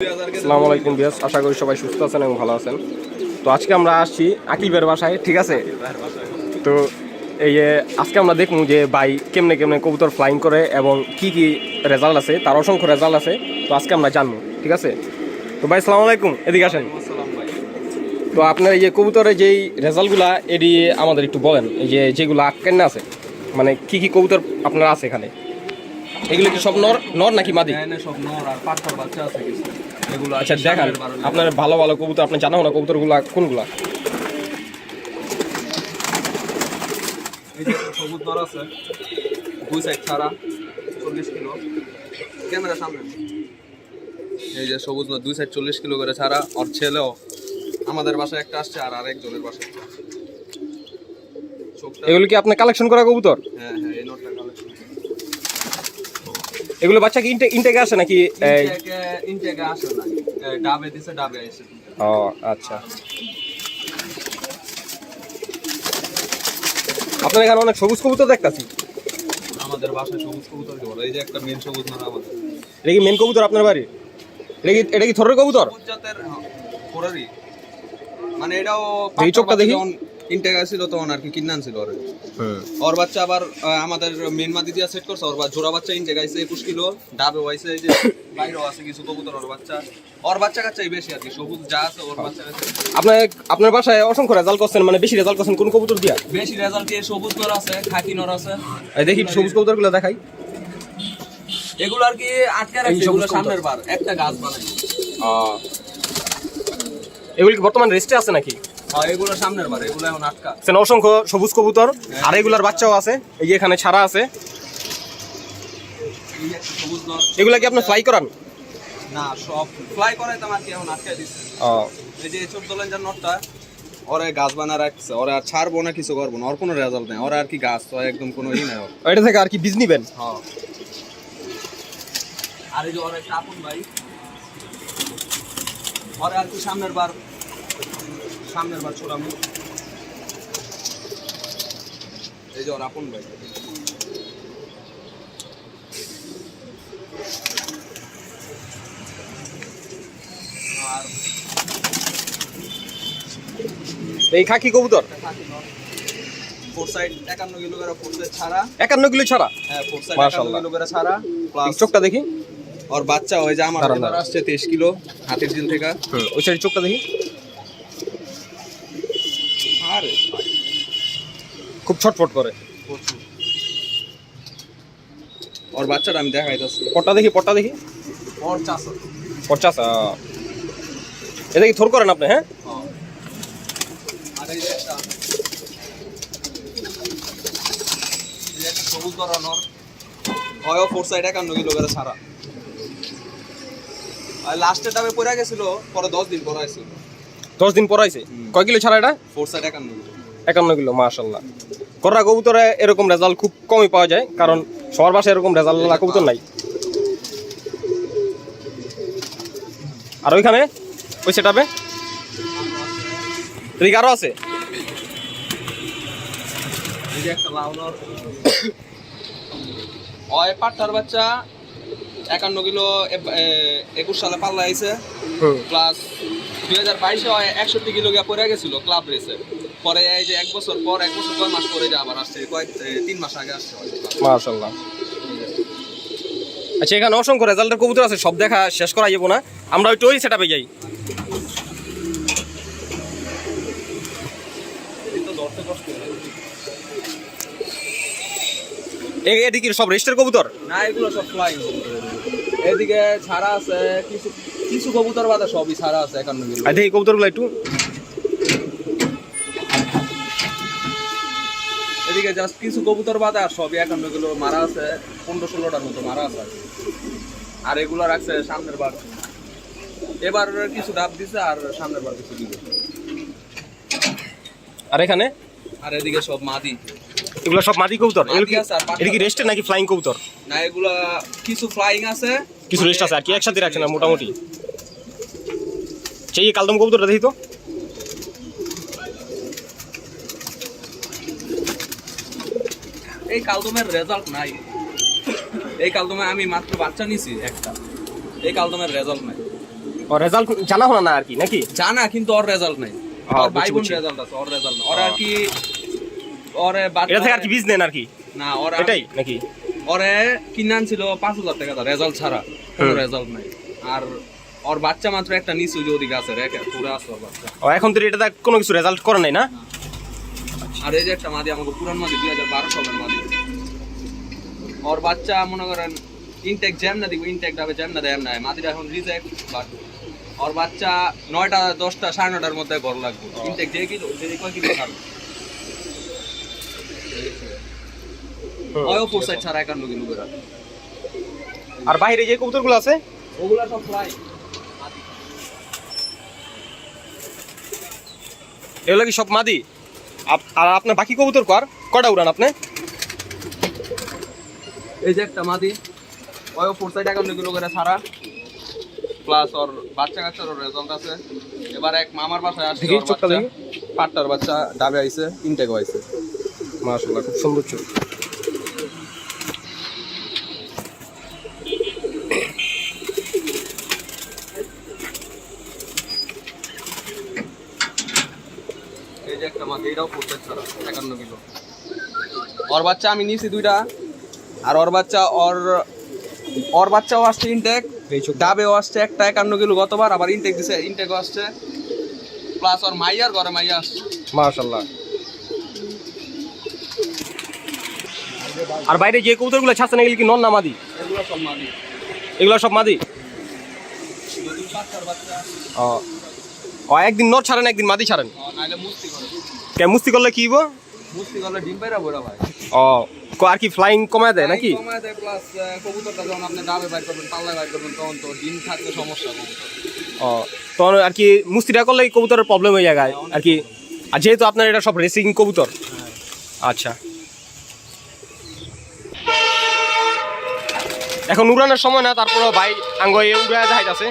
আসসালামু আলাইকুম বিয়াস আশা করি সবাই সুস্থ আছেন এবং ভালো আছেন। তো আজকে আমরা আসছি আকিবের বাসায়, ঠিক আছে? তো এই আজকে আমরা দেখব যে ভাই কেমনে কেমনে কবুতর ফ্লাইং করে এবং কি কি রেজাল্ট আছে, তার অসংখ্য রেজাল্ট আছে। তো আজকে আমরা জানব, ঠিক আছে? তো ভাই সালাম আলাইকুম, এদিকে আসেন। তো আপনার এই যে কবুতরের যেই রেজাল্টগুলা এটি আমাদের একটু বলেন, এই যে যেগুলো আটকেন না আছে? মানে কি কি কবুতর আপনার আছে এখানে? এগুলো কি সব নর নর নাকি মাদি? এখানে সব নর আর পাঁচটার বাচ্চা আছে কিছু। এগুলো আচ্ছা দেখান। আপনার ভালো ভালো কবুতর আপনি জানাও না কবুতরগুলা কোনগুলা? এই যে একটা সবুজ নর আছে দুই সাইড ছাড়া চল্লিশ কিলো। ক্যামেরা সামনে। এই যে সবুজ নর দুই সাইড চল্লিশ কিলো করে ছাড়া ওর ছেলেও আমাদের বাসায় একটা আসছে আর আরেকজনের বাসায় এগুলো কি আপনি কালেকশন করা কবুতর? হ্যাঁ হ্যাঁ। এগুলো বাচ্চা কি ইনটেক আসে নাকি ইনটেকে আসে না। ডাবে দিছে ডাবে ও আচ্ছা। আপনার এখানে অনেক সবুজ কবুতর দেখতাছি? আমাদের বাসায় সবুজ কবুতর কি বলে এই যে একটা মেন সবুজ নর আমাদের। এটা কি মেন কবুতর আপনার বাড়ি এটা কি এটা কি থরের কবুতর? জাতের মানে এটাও এই চোখটা দেখি। ইনটেক তখন আর কি কিনে আনছিল ওরে। ওর বাচ্চা আবার আমাদের মেন মাদি দিয়া সেট করছে ওর জোড়া বাচ্চা ইনটেক আইছে একুশ কিলো ডাবে হইছে এই যে বাইরেও আছে কিছু কবুতর ওর বাচ্চা। ওর বাচ্চা কাচ্চাই বেশি আর কি সবুজ যা আছে ওর বাচ্চা আপনার আপনার বাসায় অসংখ্য রেজাল্ট করছেন মানে বেশি রেজাল্ট করছেন কোন কবুতর দিয়া? বেশি রেজাল্ট দিয়ে সবুজ নর আছে খাকি নর আছে। এই দেখি সবুজ কবুতরগুলো দেখাই। এগুলো আর কি আটকে রাখছে এগুলো সামনের বার একটা গাছ বানাই। এগুলো কি বর্তমানে রেস্টে আছে নাকি? এগুলো সামনের বার এগুলো এখন আটকা। অসংখ্য সবুজ কবুতর আর এগুলার বাচ্চাও আছে। এই যে এখানে ছাড়া আছে। এগুলা কি আপনি ফ্লাই করান? না সব ফ্লাই করাইতাম আর কি এখন আটকে দিচ্ছে এই যে চোদ্দ লেঞ্জার নটটা ওরে গাছ বানা রাখছে ওরা আর ছাড়বো না কিছু করব না ওর কোনো রেজাল্ট নেই। ওরা আর কি গাছ তো একদম কোনো ই নাই এটা থেকে আর কি বীজ নিবেন? হ্যাঁ আর এই যে ওর আপন ভাই ওরে আর কি সামনের বার সামনের বার ছোড়ামু এই যে ওর আপন ভাই। আর এই খাকি কবুতর? ফোর সাইড একান্ন কিলো করে ফোর সাইড ছাড়া। একান্ন কিলো ছাড়া? হ্যাঁ ফোর সাইড মাশাআল্লাহ। একান্ন কিলো করে ছাড়া। প্লাস চোখটা দেখি। ওর বাচ্চা ওই যে আমার আসছে তেইশ কিলো হাতির ঝিল থেকে। ওই সাইড চোখটা দেখি আরে খুব ছটফট করে। ওর বাচ্চাটা আমি দেখাইতেছি পটটা দেখি পটটা দেখি। পঞ্চাশ এটা কি থর করেন আপনি হ্যাঁ? সবুজ ধরনের হয় ফোর সাইড একান্ন কিলো করে ছাড়া আর লাস্টের ডাবে পড়ে গেছিল পরে দশ দিন পরে আসছিল দশ দিন পর আইছে কয় কিলো ছাড়া এটা? ফোর সাইড একান্ন কিলো। একান্ন কিলো মাশাল্লাহ কররা কবুতরে এরকম রেজাল্ট খুব কমই পাওয়া যায় কারণ সবার বাসায় এরকম রেজাল্ট কবুতর নাই। আর ওইখানে ওই সেটাপে এদিকে আরও আছে? ওই পাট্টার বাচ্চা একান্ন কিলো একুশ সালে পাল্লা আইছে প্লাস দুই হাজার বাইশে একষট্টি কিলো গিয়ে পড়ে গেছিল ক্লাব রেসে পরে এই যে এক বছর পর এক বছর কয় মাস পরে যে আবার আসছে? কয়েক তিন মাস আগে আসছে মাশাল্লাহ আচ্ছা এখানে অসংখ্য রেজাল্টের কবুতর আছে সব দেখা শেষ করা যাব না। আমরা ওই সেটাপে যাই। সব রেস্টের কবুতর? না এগুলো সব ফ্লাইং এদিকে ছাড়া আছে কিছু কিছু কবুতর বাদে সবই ছাড়া আছে একান্ন আর দেখি কবুতরগুলো একটু এদিকে জাস্ট কিছু কবুতর বাদে আর সবই একান্ন কিলো মারা আছে পনেরো ষোলোটার মতো মারা আছে আর এগুলো রাখছে সামনের বার। এবার কিছু ডাব দিছে আর সামনের বার কিছু দিবে। আর এখানে? আর এদিকে সব মাদি। এগুলো সব মাদি কবুতর? এটা কি রেস্টের নাকি ফ্লাইং কবুতর? না এগুলা কিছু ফ্লাইং আছে। কিছু রেস্ট আছে আর কি একসাথে রাখছে না মোটামুটি? সেই কালদম কবুতরটা দেখি তো। এই কালদমের রেজাল্ট নাই। এই কালদমে আমি মাত্র বাচ্চা নিছি একটা। এই কালদমের রেজাল্ট নাই। ও রেজাল্ট জানা হলো না আর কি নাকি? জানা কিন্তু ওর রেজাল্ট নাই। হ্যাঁ, ওর ভাই বোন রেজাল্ট আছে ওর রেজাল্ট ওর আর কি ওরে বাচ্চা এটা থেকে আর কি বীজ নেন আর কি না ওর এটাই নাকি? ওরে কিনে আনছিল পাঁচ হাজার টাকা রেজাল্ট ছাড়া। কোনো রেজাল্ট নাই। আর ওর বাচ্চা মাত্র একটা নিচু যে ওদিকে আছে রেখে পুরো আছে ওর বাচ্চা। ও এখন তো এটা কোনো কিছু রেজাল্ট করে নাই না। আর এই যে একটা মাদি আমাকে পুরান মাদি দুই হাজার বারো সালের মাদি। ওর বাচ্চা মনে করেন ইনটেক জ্যাম না দিব ইনটেক ডাবে জ্যাম না দেয় না মাদিটা এখন রিজেক্ট বাট ওর বাচ্চা নয়টা দশটা সাড়ে নটার মধ্যে ঘর লাগবে। ইনটেক যে কিলো যে কয় কিলো ছাড়বে? ফোর সাইড ছাড়া একান্ন কিলো করে। আর বাইরে যে কবুতরগুলো আছে? ওগুলা সব ফ্লাই এগুলো কি সব মাদি? আর আপনার বাকি কবুতর কর? কটা উড়ান আপনি? এই যে একটা মাদি। ওই ফোর সাইড একান্ন কিলো করে ছাড়া। প্লাস ওর বাচ্চা কাচ্চার ওর রেজাল্ট আছে। এবার এক মামার বাসায় আসছে ওর বাচ্চা। পাঁচটার বাচ্চা ডাবে আইছে ইনটেকও আইছে। মাশাআল্লাহ খুব সুন্দর চোখ এই যে একটা মাছ এইটাও পড়তে ছাড়া একান্ন কিলো। ওর বাচ্চা আমি নিয়েছি দুইটা আর ওর বাচ্চা ওর ওর বাচ্চাও আসছে ইনটেক ডাবেও আসছে একটা একান্ন কিলো গতবার আবার ইনটেক দিছে ইনটেকও আসছে। প্লাস ওর মাইয়ার ঘরে মাইয়া আসছে। মাশাআল্লাহ আর বাইরে যে কবুতরগুলো ছাড়ছেন এগুলো কি নন না মাদি? এগুলো সব মাদি। এগুলো সব ও। একদিন নর ছাড়েন একদিন মাদি ছাড়েন? নাইলে মুস্তি করে। কে মুস্তি করলে কি হইব? মুস্তি করলে ডিম পাইরা ভাই। ও ক- আর কি ফ্লাইং কমায় দেয় নাকি? কমায় দেয় প্লাস কবুতরটা যখন আপনি ডাবে বাইর করবেন পাল্লায় বাইর করবেন তখন তো ডিম থাকলে সমস্যা কবুতর ও তখন আর কি মুস্তিটা করলে কবুতরের প্রবলেম হয়ে যায় আর কি। আর যেহেতু আপনার এটা সব রেসিং কবুতর। আচ্ছা। এখন উড়ানোর সময় না তারপরে ভাই আঙ্গ উড়ায় যাইতাছে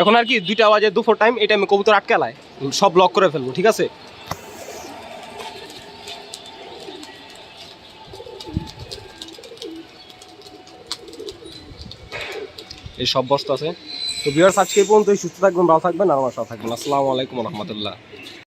এখন আর কি দুইটা বাজে দুপুর টাইম এই টাইমে কবুতর আটকালায় সব লক করে ফেলব, ঠিক আছে? এই সব বস্তা আছে। তো বিয়ার আজকে এই পর্যন্ত সুস্থ থাকবেন, ভালো থাকবেন, আর আমার সাথে থাকবেন। আসসালামু আলাইকুম রহমতুল্লাহ।